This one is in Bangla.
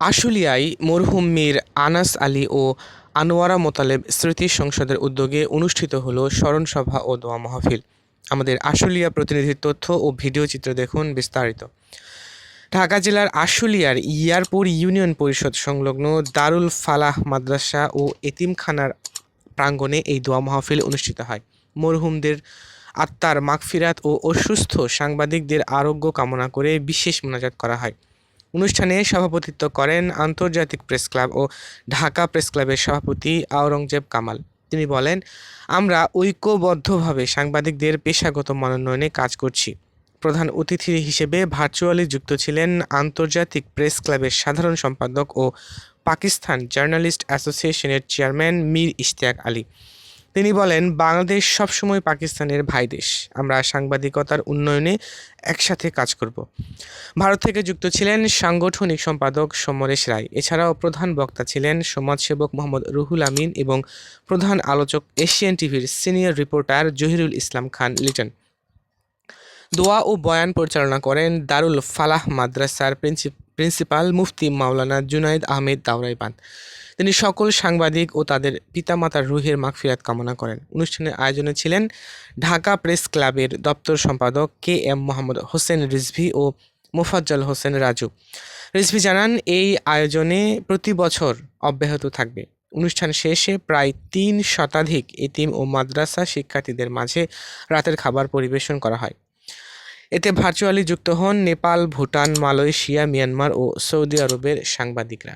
আশুলিয়ায় মরহুম মীর আনাস আলী ও আনোয়ারা মোতালেব স্মৃতি সংসদের উদ্যোগে অনুষ্ঠিত হলো স্মরণসভা ও দোয়া মাহফিল। আমাদের আশুলিয়া প্রতিনিধির তথ্য ও ভিডিও চিত্র দেখুন বিস্তারিত। ঢাকা জেলার আশুলিয়ার ইয়ারপুর ইউনিয়ন পরিষদ সংলগ্ন দারুল ফালাহ মাদ্রাসা ও এতিমখানার প্রাঙ্গণে এই দোয়া মাহফিল অনুষ্ঠিত হয়। মরহুমদের আত্মার মাগফিরাত ও অসুস্থ সাংবাদিকদের আরোগ্য কামনা করে বিশেষ মোনাজাত করা হয়। অনুষ্ঠানে সভাপতিত্ব করেন আন্তর্জাতিক প্রেস ক্লাব ও ঢাকা প্রেস ক্লাবের সভাপতি আওরঙ্গজেব কামাল। তিনি বলেন, আমরা ঐক্যবদ্ধভাবে সাংবাদিকদের পেশাগত মনোনয়নে কাজ করছি। প্রধান অতিথি হিসেবে ভার্চুয়ালি যুক্ত ছিলেন আন্তর্জাতিক প্রেস ক্লাবের সাধারণ সম্পাদক ও পাকিস্তান জার্নালিস্ট অ্যাসোসিয়েশনের চেয়ারম্যান মীর ইশতিয়াক আলী। তিনি বলেন, বাংলাদেশ সবসময় পাকিস্তানের ভাই দেশ। আমরা সাংবাদিকতার উন্নয়নে একসাথে কাজ করব। ভারত থেকে যুক্ত ছিলেন সাংগঠনিক সম্পাদক সমরেশ রায়। এছাড়াও প্রধান বক্তা ছিলেন সমাজসেবক মোহাম্মদ রুহুল আমিন এবং প্রধান আলোচক এশিয়ান টিভির সিনিয়র রিপোর্টার জহিরুল ইসলাম খান লিটন। দোয়া ও বয়ান পরিচালনা করেন দারুল ফালাহ মাদ্রাসার প্রিন্সি- প্রিন্সিপাল মুফতি মাওলানা জুনাইদ আহমেদ দাওরাইবান তিনি সকল সাংবাদিক ও তাদের পিতামাতার রুহের মাগফিরাত কামনা করেন। অনুষ্ঠানের আয়োজনে ছিলেন ঢাকা প্রেস ক্লাবের দপ্তর সম্পাদক কে এম মোহাম্মদ হোসেন রিজভি ও মোফাজ্জল হোসেন রাজু। রিজভি জানান, এই আয়োজনে প্রতি বছর অব্যাহত থাকবে। অনুষ্ঠান শেষে প্রায় তিন শতাধিক এতিম ও মাদ্রাসা শিক্ষার্থীদের মাঝে রাতের খাবার পরিবেশন করা হয়। এতে ভার্চুয়ালি যুক্ত হন নেপাল ভুটান মালয়েশিয়া মিয়ানমার ও সৌদি আরবের সাংবাদিকরা।